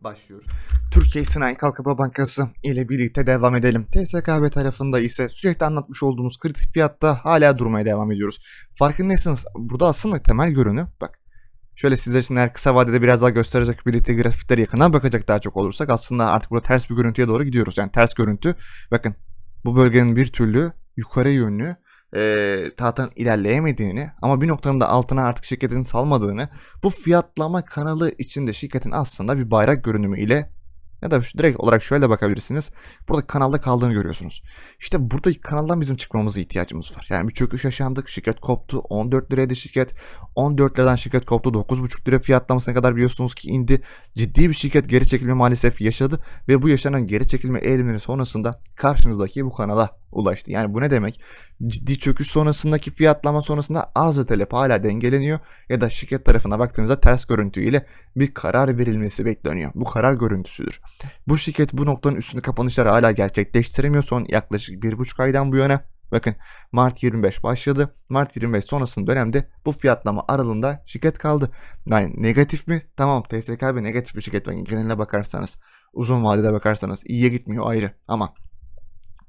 başlıyoruz. Türkiye Sanayi Kalkınma Bankası ile birlikte devam edelim. TSKB tarafında ise sürekli anlatmış olduğumuz kritik fiyatta hala durmaya devam ediyoruz. Farkındaysanız burada aslında temel görünü bak Şöyle sizler için eğer kısa vadede biraz daha gösterecek birlikte grafikleri yakından bakacak daha çok olursak aslında artık burada ters bir görüntüye doğru gidiyoruz. Yani ters görüntü bakın bu bölgenin bir türlü yukarı yönlü e, tahtanın ilerleyemediğini ama bir noktanın da altına artık şirketin salmadığını bu fiyatlama kanalı içinde şirketin aslında bir bayrak görünümü ile ya da direkt olarak şöyle bakabilirsiniz. Burada kanalda kaldığını görüyorsunuz. İşte buradaki kanaldan bizim çıkmamıza ihtiyacımız var. Yani bir çöküş yaşandık. Şirket koptu. 14 liraydı şirket. 14 liradan şirket koptu. 9,5 lira fiyatlamasına kadar biliyorsunuz ki indi. Ciddi bir şirket geri çekilme maalesef yaşadı. Ve bu yaşanan geri çekilme eğilimleri sonrasında karşınızdaki bu kanala ulaştı. Yani bu ne demek? Ciddi çöküş sonrasındaki fiyatlama sonrasında arz talep hala dengeleniyor ya da şirket tarafına baktığınızda ters görüntüyle bir karar verilmesi bekleniyor. Bu karar görüntüsüdür. Bu şirket bu noktanın üstünde kapanışları hala gerçekleştiremiyor son yaklaşık bir buçuk aydan bu yana. Bakın Mart 25 başladı. Mart 25 sonrasında dönemde bu fiyatlama aralığında şirket kaldı. Yani negatif mi? Tamam TSKB negatif bir şirket. Bakın geneline bakarsanız uzun vadede bakarsanız iyiye gitmiyor ayrı ama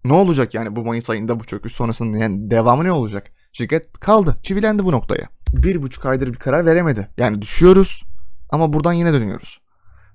ne olacak yani bu Mayıs ayında bu çöküş sonrasında yani devamı ne olacak? Şirket kaldı, çivilendi bu noktaya. Bir buçuk aydır bir karar veremedi. Yani düşüyoruz ama buradan yine dönüyoruz.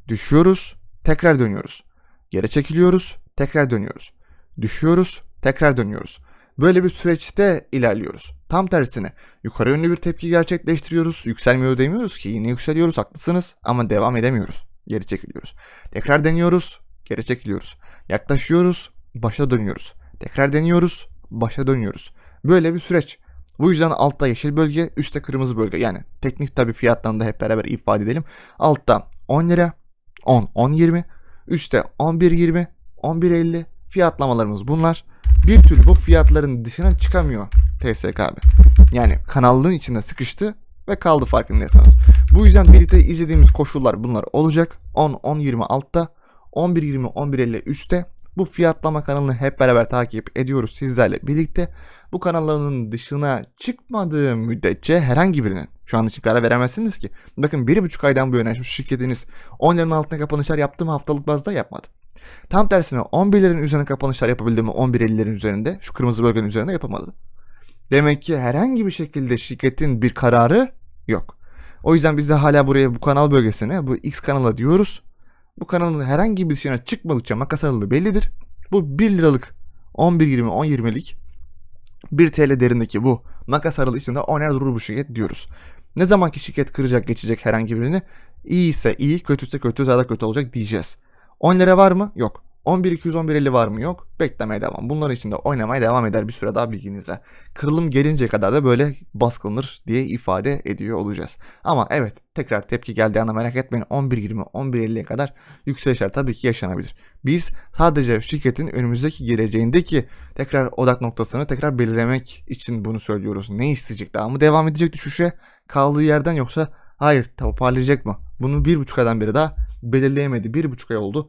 Düşüyoruz, tekrar dönüyoruz. Geri çekiliyoruz, tekrar dönüyoruz. Düşüyoruz, tekrar dönüyoruz. Böyle bir süreçte ilerliyoruz. Tam tersine yukarı yönlü bir tepki gerçekleştiriyoruz. Yükselmiyor demiyoruz ki yine yükseliyoruz haklısınız ama devam edemiyoruz. Geri çekiliyoruz. Tekrar deniyoruz, geri çekiliyoruz. Yaklaşıyoruz, başa dönüyoruz. Tekrar deniyoruz, başa dönüyoruz. Böyle bir süreç. Bu yüzden altta yeşil bölge, üstte kırmızı bölge. Yani teknik tabi fiyatlarını da hep beraber ifade edelim. Altta 10 lira, 10, 10, 20. Üstte 11, 20, 11, 50 fiyatlamalarımız bunlar. Bir türlü bu fiyatların dışına çıkamıyor TSKB. Yani kanallığın içinde sıkıştı ve kaldı farkındaysanız. Bu yüzden birlikte izlediğimiz koşullar bunlar olacak. 10, 10, 20 altta, 11, 20, 11, 50 üstte. Bu fiyatlama kanalını hep beraber takip ediyoruz sizlerle birlikte. Bu kanalların dışına çıkmadığı müddetçe herhangi birinin şu an için karar veremezsiniz ki. Bakın bir buçuk aydan bu yana şu şirketiniz 10 liranın altına kapanışlar yaptı mı haftalık bazda yapmadı. Tam tersine 11'lerin üzerine kapanışlar yapabildi mi 11.50'lerin üzerinde şu kırmızı bölgenin üzerinde yapamadı. Demek ki herhangi bir şekilde şirketin bir kararı yok. O yüzden biz de hala buraya bu kanal bölgesine bu X kanala diyoruz. Bu kanalın herhangi bir dışına çıkmadıkça makas aralığı bellidir. Bu 1 liralık 11.20 10.20'lik 1 TL derindeki bu makas aralığı içinde oynar durur bu şirket diyoruz. Ne zaman ki şirket kıracak geçecek herhangi birini iyi ise iyi kötüyse kötü daha da kötü olacak diyeceğiz. 10 lira var mı? Yok. 11 211 50 var mı? Yok. Beklemeye devam. Bunların içinde oynamaya devam eder bir süre daha bilginize. Kırılım gelince kadar da böyle baskılanır diye ifade ediyor olacağız. Ama evet tekrar tepki geldiği anda merak etmeyin 11.20 11.50'ye kadar yükselişler tabii ki yaşanabilir. Biz sadece şirketin önümüzdeki geleceğindeki tekrar odak noktasını tekrar belirlemek için bunu söylüyoruz. Ne isteyecek? Daha mı devam edecek düşüşe kaldığı yerden yoksa hayır toparlayacak mı? Bunu bir buçuk aydan beri daha belirleyemedi. Bir buçuk ay oldu.